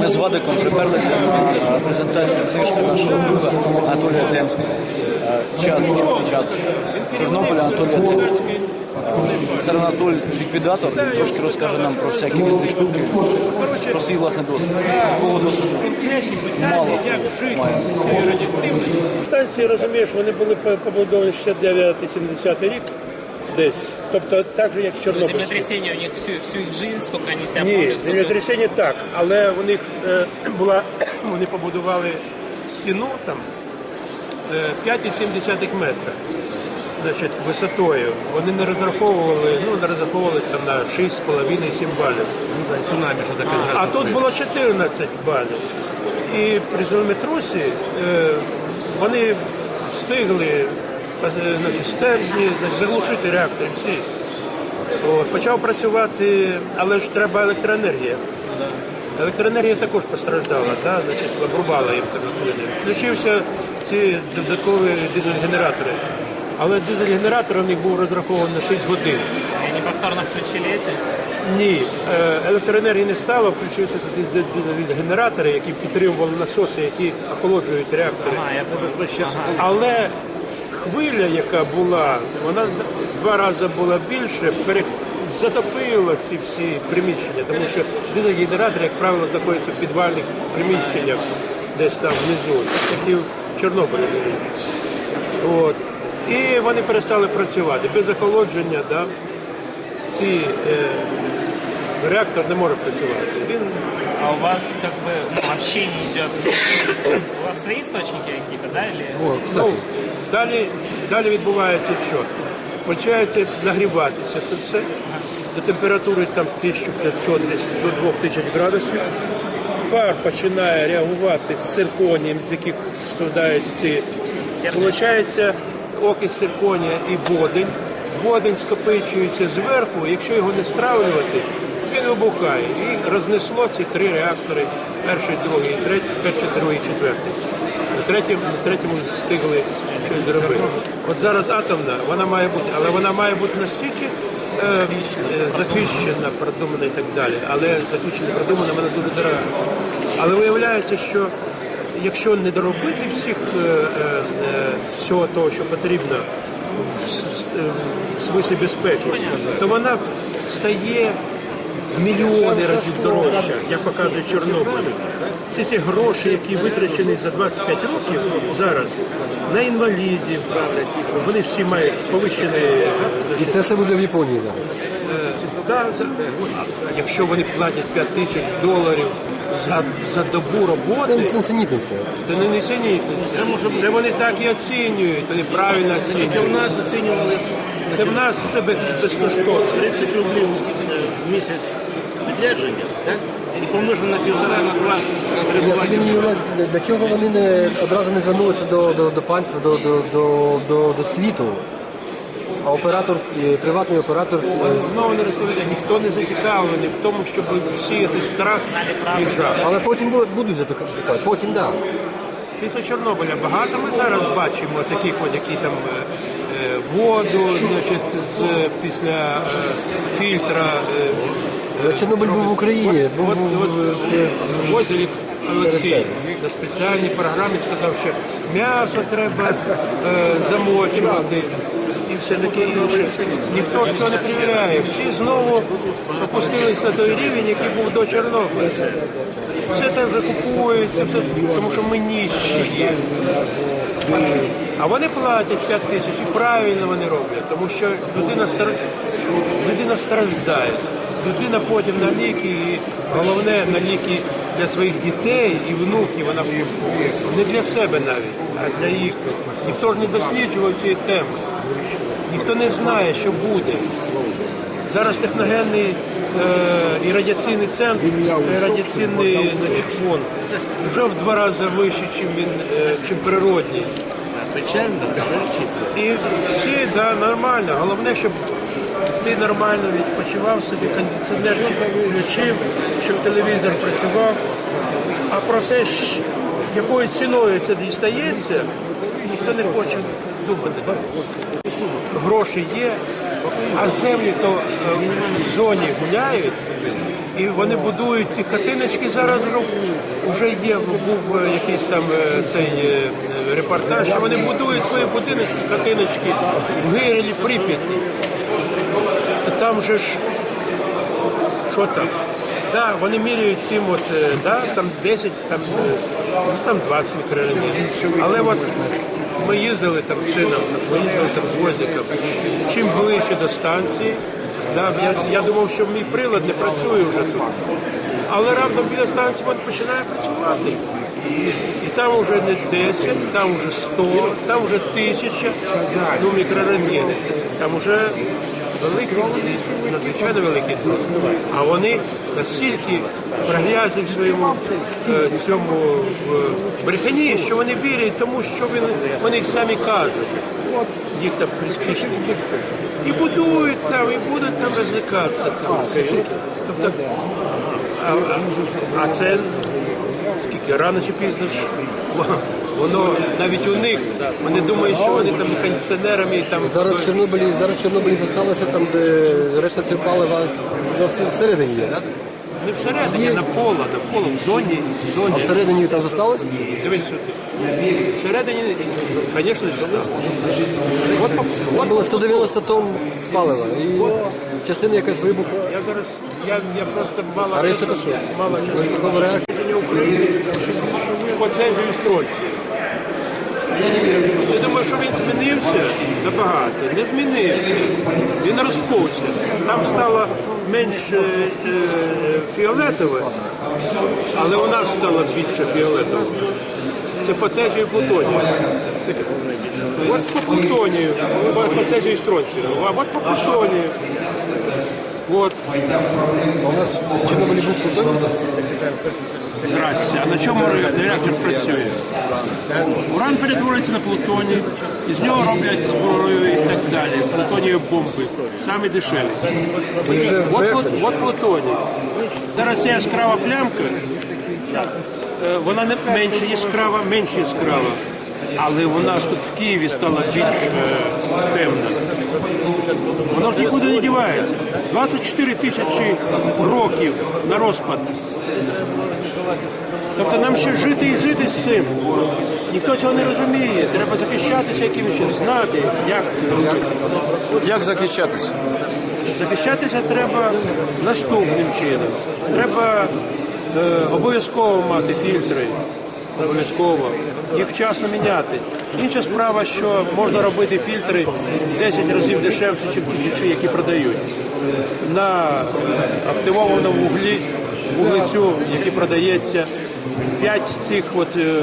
Ми з Вадиком приперлися на презентацію книжки нашого друга Анатолія Демського. Е, Чад, чад Чорнобиля Анатолія Демського. Сер Анатолій ліквідатор, трошки розкаже нам про всякі різні штуки, про свій власний досвід. Такого досвіду мало має. Станції, розумієш, вони були по- побудовані 69-70 рік десь. Тобто так же, як Чорнобиль. Землетрясение у них всю, всю их жизнь, сколько они себя Ні, землетрясіння так, але у них е, була, вони побудували стіну там е, 5,7 метра. Значить, висотою. Вони не розраховували, ну не розраховували там на 6,5-7 балів. Цунамі, що таке А тут було 14 балів. І при землетрусі е, вони встигли е, значить, стержні значить, заглушити реактори всі. От, почав працювати, але ж треба електроенергія. Електроенергія також постраждала, да? значить, обрубала їм електроенергію. Включився ці додаткові дизель-генератори. Але дизель-генератор у них був розрахований на 6 годин. И они повторно включили эти. Ні, е, електроенергії не стало, включився тоді дизель-генератори, які підтримували насоси, які охолоджують реактори. А, я. Але хвиля, яка була, вона два рази була більше, пере... затопила ці всі приміщення, тому що дизель-генератори, як правило, знаходяться в підвальних приміщеннях, десь там внизу, такі в Чорнобилі. От. І вони перестали працювати. Без охолодження да, ці, е, реактор не може працювати. Він А у вас как бы ну, общение идет. У вас свои источники какие-то, да? Или... Ну, далі, далі відбувається що? Починається нагріватися це все до температури там 1500 десь до 2000 градусів. Пар починає реагувати з цирконієм, з яких складаються ці. Получається окись цирконія і водень. Водень скопичується зверху, якщо його не стравлювати, він вибухає. І рознесло ці три реактори, перший, другий, третій, перший, другий, четвертий. На третьому, на третьому встигли щось зробити. От зараз атомна, вона має бути, але вона має бути настільки е, е, захищена, продумана і так далі. Але захищена, продумана, вона дуже дорога. Але виявляється, що якщо не доробити всіх е, е, е, всього того, що потрібно в, е, в смислі безпеки, то вона стає в мільйони разів дорожча, як показує Чорнобиль. Всі ці гроші, які витрачені за 25 років зараз на інвалідів, вони всі мають повищений. е, І це все буде в Японії зараз. Да, за- якщо вони платять 5 тисяч доларів за, за добу Це роботи, несенітниця. це не несенітниця. Це, може, це вони так і оцінюють, вони правильно Тільки в нас оцінювали Це в нас це без- безкоштовно. 30 рублів в місяць підрядження, так? І помножено на півтора на два Я собі перебування. уявляю, До чого вони не одразу не звернулися до, до, до панства, до, до, до, до, до світу. А оператор, е, приватний оператор е, Знову не розповідає, ніхто не зацікавлений в тому, щоб сіяти страх і жах. Але потім бу- будуть затикати. Потім так. Да. Після Чорнобиля багато ми зараз бачимо таких, от, які там е, е, воду, значить, з після е, фільтра. е, Чорнобиль був в Україні, був, От, от, е, е, Олексій на спеціальній програмі сказав, що м'ясо треба е, замочувати і все таке інше. Ніхто ж цього не перевіряє. Всі знову опустились на той рівень, який був до Чорнобиля. Все це вже купується, все, тому що ми ніщі є. А вони платять 5 тисяч і правильно вони роблять, тому що людина, стар... людина страждає. Людина потім на ліки, і головне на ліки для своїх дітей і внуків вона. Не для себе навіть, а для їх. Ніхто ж не досліджував цієї теми. Ніхто не знає, що буде. Зараз техногенний е, і радіаційний центр, і радіаційний значить, фонд вже в два рази вищий, чим він, е, чим природній. Печально. І всі, да, нормально. Головне, щоб ти нормально відпочивав собі, кондиціонерчик включив, щоб телевізор працював. А про те, якою ціною це дістається, ніхто не хоче думати. Гроші є, а землі то е, в зоні гуляють, І вони будують ці хатиночки зараз вже, є, був е, якийсь там е, цей репортаж, що вони будують свої будиночки, хатиночки в Гирелі, Прип'яті. Там же ж що там? Да, вони міряють цим, от, да, там 10, там, ну, там 20 мікрорентген. Але от ми їздили там сином, ми їздили там з возником. Чим ближче до станції, да, я, я думав, що мій прилад не працює вже тут. Але раптом біля станції він починає працювати. І там вже не 10, там вже 100, там вже 1000 ну, мікрорентгени. Там вже великий, надзвичайно великий друг. А вони настільки прогрязли в своєму е, цьому е, брехані, що вони вірять тому, що вони, їх самі кажуть. Їх там приспішники. І будують там, і будуть там розвлекатися. Там. Тобто, а, а це скільки рано чи пізно воно навіть у них вони думають, що вони там кондиціонерами там Зараз в Чорнобилі, зараз в Чорнобилі зосталося там, де решта цього палива ну, всередині є, так? не всередині, а на поло, на поло, в зоні, в А всередині там зосталось? Дивись. Всередині, звісно, От, Там було 190 тонн палива і частина якась вибухла. я зараз, я, я просто мало А решта то що? мало Високова реакція. не України по цій же стройці. Я думаю, що він змінився набагато. Не змінився. Він розповся. Там стало менш е, фіолетове, але у нас стало більше фіолетове. Це по цезію плутонію. От по плутонію, по, по цезію стронцію. А от по плутонію. От. У нас в Чорнобилі був плутоній? Здрасте. А на чому реактор працює? Уран перетворюється на плутоній, із нього роблять зброю і так далі. Плутонієві бомби. Самі дешеві. От, реакторі? от плутоній. Зараз ця яскрава плямка, вона не менше яскрава, менше яскрава. Але у нас тут в Києві стала більш е, темна. Воно ж нікуди не дівається. 24 тисячі років на розпад. Тобто нам ще жити і жити з цим. Ніхто цього не розуміє. Треба захищатися якимось знати, як це робити. Як захищатися? Захищатися треба наступним чином. Треба е, обов'язково мати фільтри. Обов'язково. Їх вчасно міняти. Інша справа, що можна робити фільтри 10 разів дешевше, ніж ті, які продають. На активованому вуглі, вуглецю, який продається, 5 цих от, е,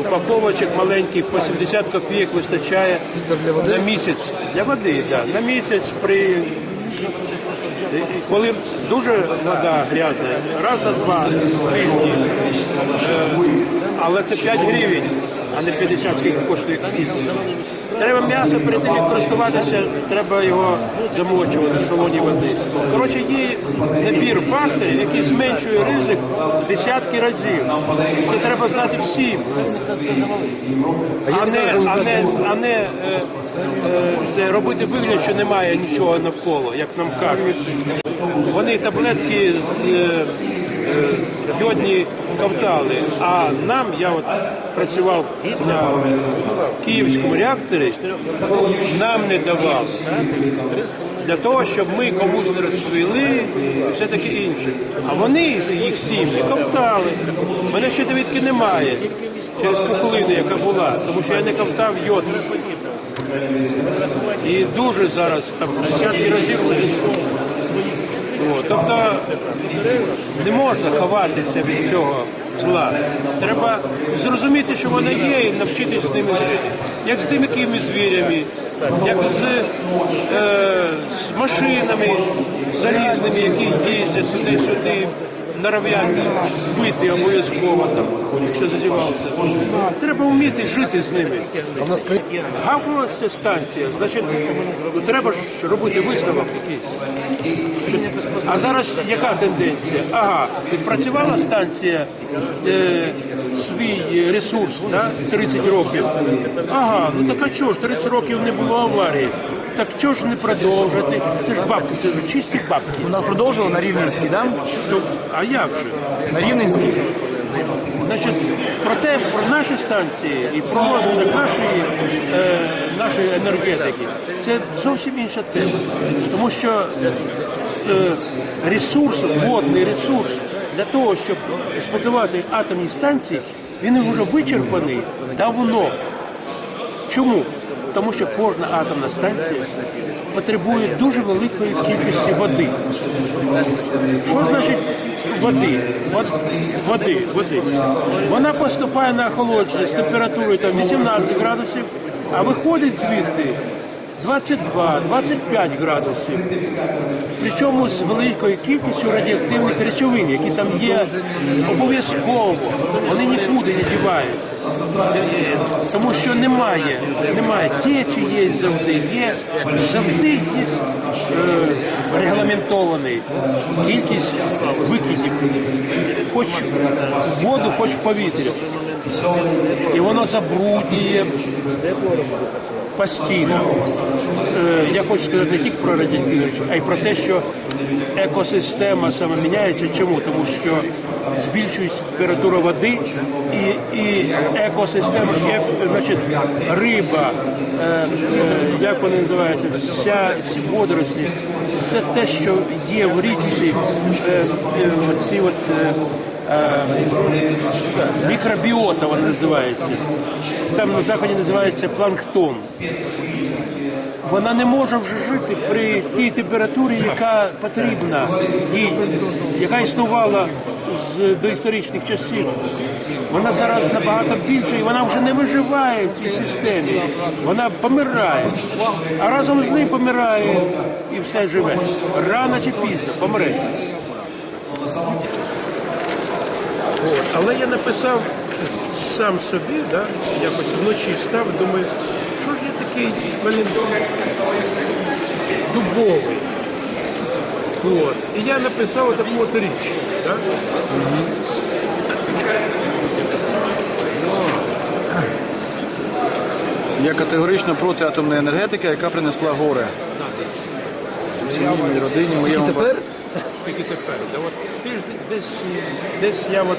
упаковочок маленьких по 70 копійок вистачає на місяць. Для води, да. На місяць при коли дуже вода грязна, раз на два тижні, е, але це 5 гривень, а не 50, скільки коштує. Треба м'ясо перед тим, як користуватися, треба його замочувати в холодній води. Коротше, є набір факторів, який зменшує ризик в десятки разів. Це треба знати всім. А не, а не, а не е, е, це робити вигляд, що немає нічого навколо, як нам кажуть. Вони таблетки з, е, йодні ковтали. А нам, я от працював на київському реакторі, нам не давали. Для того, щоб ми комусь не розповіли все таке інше. А вони їх сім'ї ковтали. Мене ще довідки немає через пухлину, яка була, тому що я не ковтав йод. І дуже зараз там десятки разів Тобто не можна ховатися від цього зла. Треба зрозуміти, що воно є, і навчитися з ними жити. Як з дикими звірями, як з, е, з машинами залізними, які їздять туди-сюди, норов'ять вбити обов'язково, там, якщо зазівався. Треба вміти жити з ними. Гавкнула станція, значить, треба ж робити висновок якийсь. А зараз яка тенденція? Ага, відпрацювала станція е, свій ресурс, да? 30 років. Ага, ну так а чого ж, 30 років не було аварії. Так чого ж не продовжити? Це ж бабки, це ж чисті бабки. У нас продовжили на Рівненській, да? То, а як же? На Рівненській. Значить, про те, про наші станції і про розвиток нашої, е, нашої енергетики, це зовсім інша тема. Тому що е, ресурс, водний ресурс для того, щоб експлуатувати атомні станції, він вже вичерпаний давно. Чому? Тому що кожна атомна станція потребує дуже великої кількості води. Що значить води? Води, води. Вона поступає на охолодження з температурою там 18 градусів, а виходить звідти 22-25 градусів. Причому з великою кількістю радіоактивних речовин, які там є обов'язково, вони нікуди не діваються. Тому що немає, немає течі є завжди, є завжди є е, регламентований кількість викидів, хоч воду, хоч повітря. І воно забруднює постійно. Е, Я хочу сказати не тільки про радіоактивні а й про те, що екосистема саме міняється. Чому? Тому що збільшується температура води і, і екосистема, як, значить, риба, е, е, як вони називаються, вся всі водорослі, все те, що є в річці, е, е, ці от. е, е, Мікробіота вона називається. Там на заході називається планктон. Вона не може вже жити при тій температурі, яка потрібна їй, яка існувала з доісторичних часів. Вона зараз набагато більше і вона вже не виживає в цій системі. Вона помирає. А разом з ним помирає і все живе. Рано чи пізно помре. От. Але я написав сам собі, да, якось вночі став, думаю, що ж я такий блин, дубовий. От. І я написав таку от річ. Да? Я категорично проти атомної енергетики, яка принесла горе. Сім'ї, родині, моєму тепер Тільки тепер. Да, от, тиждень, десь, десь я от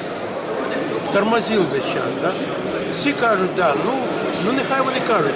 тормозив десь час. Да? Всі кажуть, да, ну, ну нехай вони кажуть.